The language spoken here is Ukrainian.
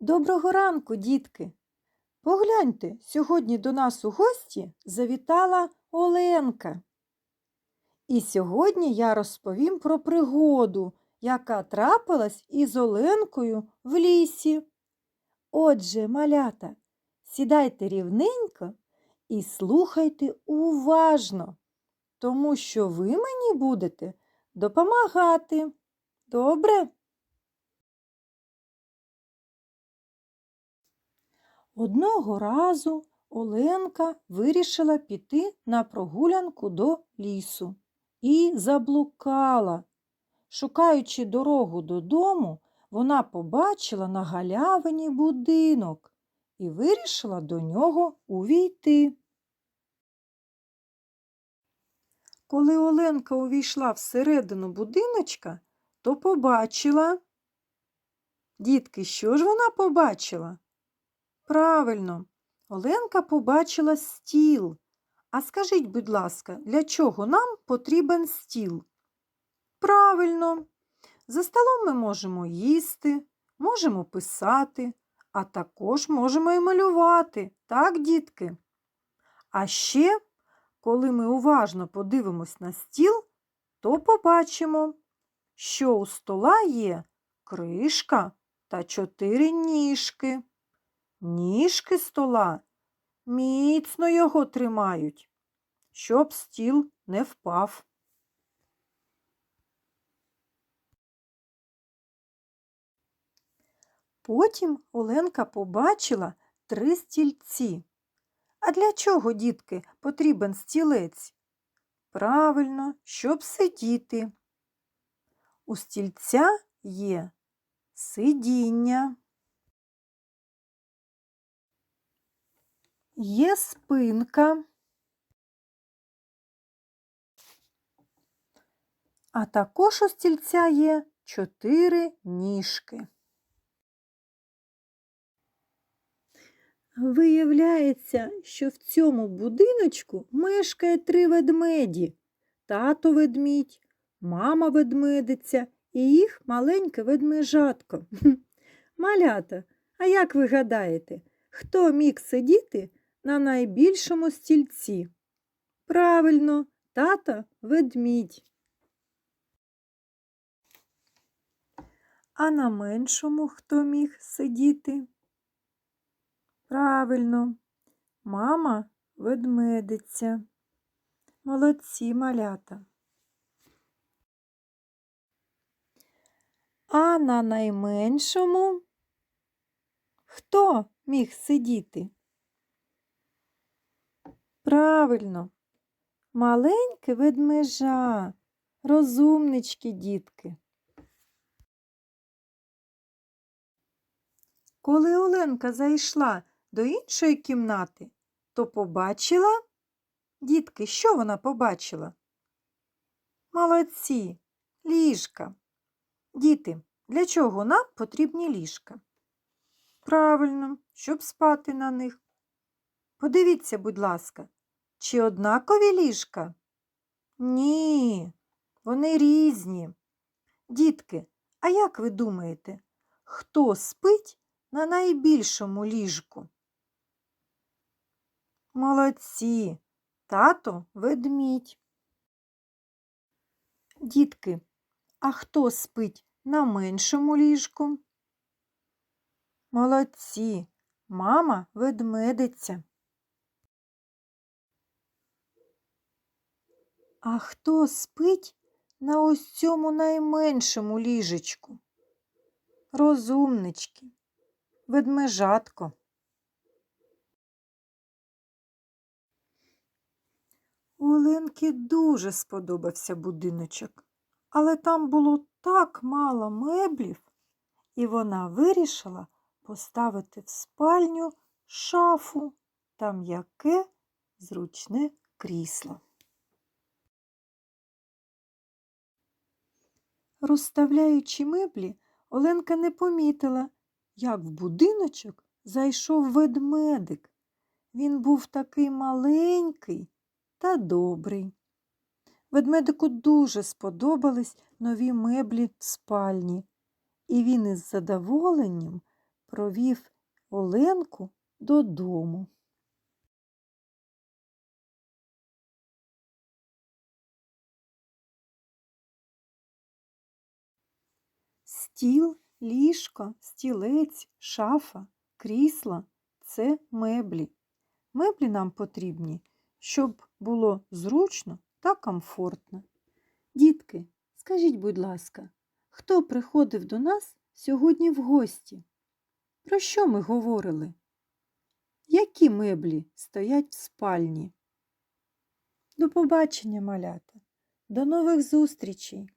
Доброго ранку, дітки. Погляньте, сьогодні до нас у гості завітала Оленка. І сьогодні я розповім про пригоду, яка трапилась із Оленкою в лісі. Отже, малята, сідайте рівненько і слухайте уважно, тому що ви мені будете допомагати. Добре? Одного разу Оленка вирішила піти на прогулянку до лісу і заблукала. Шукаючи дорогу додому, вона побачила на галявині будинок і вирішила до нього увійти. Коли Оленка увійшла всередину будиночка, то побачила. Дітки, що ж вона побачила? Правильно, Оленка побачила стіл. А скажіть, будь ласка, для чого нам потрібен стіл? Правильно, за столом ми можемо їсти, можемо писати, а також можемо і малювати, так, дітки? А ще, коли ми уважно подивимось на стіл, то побачимо, що у стола є кришка та чотири ніжки. Ніжки стола міцно його тримають, щоб стіл не впав. Потім Оленка побачила три стільці. А для чого, дітки, потрібен стілець? Правильно, щоб сидіти. У стільця є сидіння. Є спинка, а також у стільця є чотири ніжки. Виявляється, що в цьому будиночку мешкає три ведмеді тато ведмідь, мама ведмедиця і їх маленьке ведмежатко. Малята, а як ви гадаєте, хто міг сидіти на найбільшому стільці? Правильно, тата ведмідь. А на меншому хто міг сидіти? Правильно, мама ведмедиця. Молодці малята. А на найменшому хто міг сидіти? Правильно, маленьке ведмежа, розумнички дітки. Коли Оленка зайшла до іншої кімнати, то побачила, дітки, що вона побачила? Молодці, ліжка. Діти, для чого нам потрібні ліжка? Правильно, щоб спати на них. Подивіться, будь ласка, чи однакові ліжка? Ні, вони різні. Дітки, а як ви думаєте, хто спить на найбільшому ліжку? Молодці, тато ведмідь. Дітки, а хто спить на меншому ліжку? Молодці, мама ведмедиця. А хто спить на ось цьому найменшому ліжечку? Розумнички, ведмежатко. Оленки дуже сподобався будиночок, але там було так мало меблів, і вона вирішила поставити в спальню шафу та м'яке зручне крісло. Розставляючи меблі, Оленка не помітила, як в будиночок зайшов ведмедик. Він був такий маленький та добрий. Ведмедику дуже сподобались нові меблі в спальні, і він із задоволенням провів Оленку додому. Стіл, ліжко, стілець, шафа, крісла це меблі. Меблі нам потрібні, щоб було зручно та комфортно. Дітки, скажіть, будь ласка, хто приходив до нас сьогодні в гості? Про що ми говорили? Які меблі стоять в спальні? До побачення, малята. До нових зустрічей!